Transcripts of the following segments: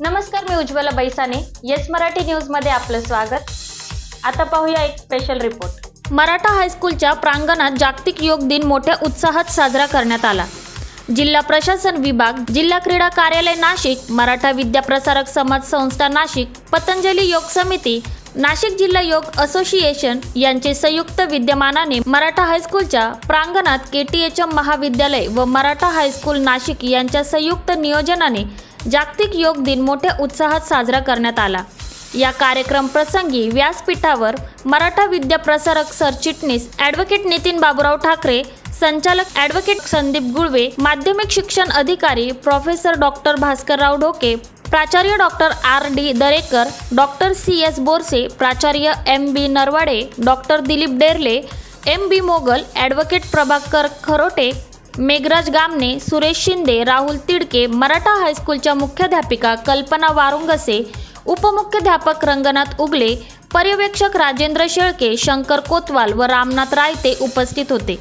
नमस्कार मी उज्ज्वला बैसाने. येस मराठी न्यूजमध्ये आपलं स्वागत. आता पाहूया एक स्पेशल रिपोर्ट मराठा हायस्कूलच्या प्रांगणात जागतिक योग दिन मोठ्या उत्साहात साजरा करण्यात आला. जिल्हा प्रशासन विभाग जिल्हा क्रीडा कार्यालय नाशिक मराठा विद्या प्रसारक समाज संस्था नाशिक पतंजली योग समिती नाशिक जिल्हा योग असोसिएशन यांचे संयुक्त विद्यमानाने मराठा हायस्कूलच्या प्रांगणात के टी एच एम महाविद्यालय व मराठा हायस्कूल नाशिक यांच्या संयुक्त नियोजनाने जागतिक योग दिन मोठ्या उत्साहात साजरा करण्यात आला. या कार्यक्रम प्रसंगी व्यासपीठावर मराठा विद्या प्रसारक सरचिटणीस ॲडव्होकेट नितीन बाबूराव ठाकरे संचालक ॲडव्होकेट संदीप गुळवे माध्यमिक शिक्षण अधिकारी प्रोफेसर डॉक्टर भास्करराव ढोके प्राचार्य doctor R. D. Darekar doctor C. S. Borse प्राचार्य M. B. Narwade doctor Dilip Derle M. B. Mogal advocate Prabhakar Kharote Meghraj Gamne Suresh Shinde Rahul Tidke Maratha हायस्कूलच्या मुख्याध्यापिका कल्पना वारुंगसे उपमुख्याध्यापक रंगनाथ उगले पर्यवेक्षक राजेंद्र शेळके शंकर कोतवाल व रामनाथ रायते उपस्थित होते.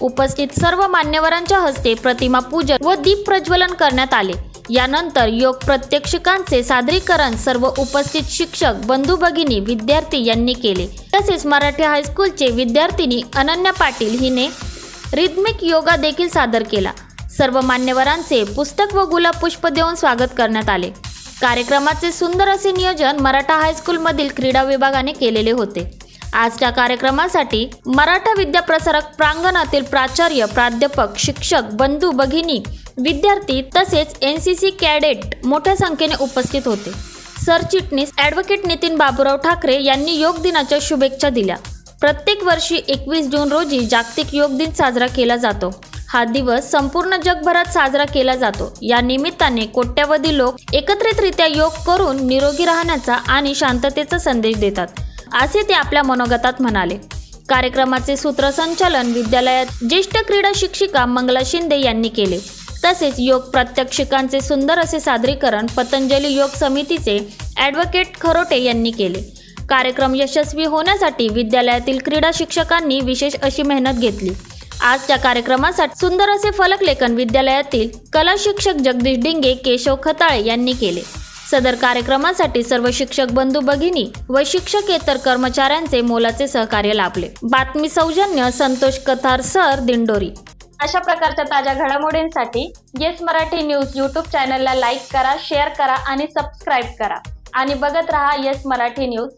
उपस्थित सर्व मान्यवरांच्या हस्ते प्रतिमा पूजन व दीप प्रज्वलन करण्यात आले. यानंतर योग प्रत्यक्षिकांचे सादरीकरण सर्व उपस्थित शिक्षक बंधू भगिनी विद्यार्थी यांनी केले. तसेच मराठी हायस्कूलचे विद्यार्थिनी अनन्या पाटील हिने रिद्मिक योगा देखील सादर केला. सर्व मान्यवरांचे पुस्तक व गुलाब पुष्प देऊन स्वागत करण्यात आले. कार्यक्रमाचे सुंदर असे नियोजन मराठा हायस्कूलमधील क्रीडा विभागाने केलेले होते. आजच्या कार्यक्रमासाठी मराठा विद्याप्रसारक प्रांगणातील प्राचार्य प्राध्यापक शिक्षक बंधू भगिनी विद्यार्थी तसेच एन सी सी कॅडेट मोठ्या संख्येने उपस्थित होते. सरचिटणीस ॲडव्होकेट नितीन बाबूराव ठाकरे यांनी योग दिनाच्या शुभेच्छा दिल्या. प्रत्येक वर्षी एकवीस जून रोजी जागतिक योग दिन साजरा केला जातो. हा दिवस संपूर्ण जगभरात साजरा केला जातो. या निमित्ताने कोट्यावधी लोक एकत्रितरित्या योग करून निरोगी राहण्याचा आणि शांततेचा संदेश देतात. असे ते आपल्या मनोगतात म्हणाले. कार्यक्रमाचे सूत्रसंचालन विद्यालयात ज्येष्ठ क्रीडा शिक्षिका मंगला शिंदे यांनी केले. तसेच योग प्रात्यक्षिकांचे सुंदर असे सादरीकरण पतंजली योग समितीचे ॲडव्होकेट खरोटे यांनी केले. कार्यक्रम यशस्वी होण्यासाठी विद्यालयातील क्रीडा शिक्षकांनी विशेष अशी मेहनत घेतली. आजच्या कार्यक्रमासाठी सुंदर असे फलकलेखन विद्यालयातील कला शिक्षक जगदीश डिंगे केशव खताळे यांनी केले. सदर कार्यक्रमासाठी सर्व शिक्षक बंधू भगिनी व शिक्षकेतर कर्मचाऱ्यांचे मोलाचे सहकार्य लाभले. बातमी सौजन्य संतोष कथार सर दिंडोरी. अशा प्रकारच्या ताज्या घडामोडींसाठी येस मराठी न्यूज यूट्यूब चॅनलला लाईक करा शेअर करा आणि सबस्क्राईब करा. आणि बघत रहा येस मराठी न्यूज.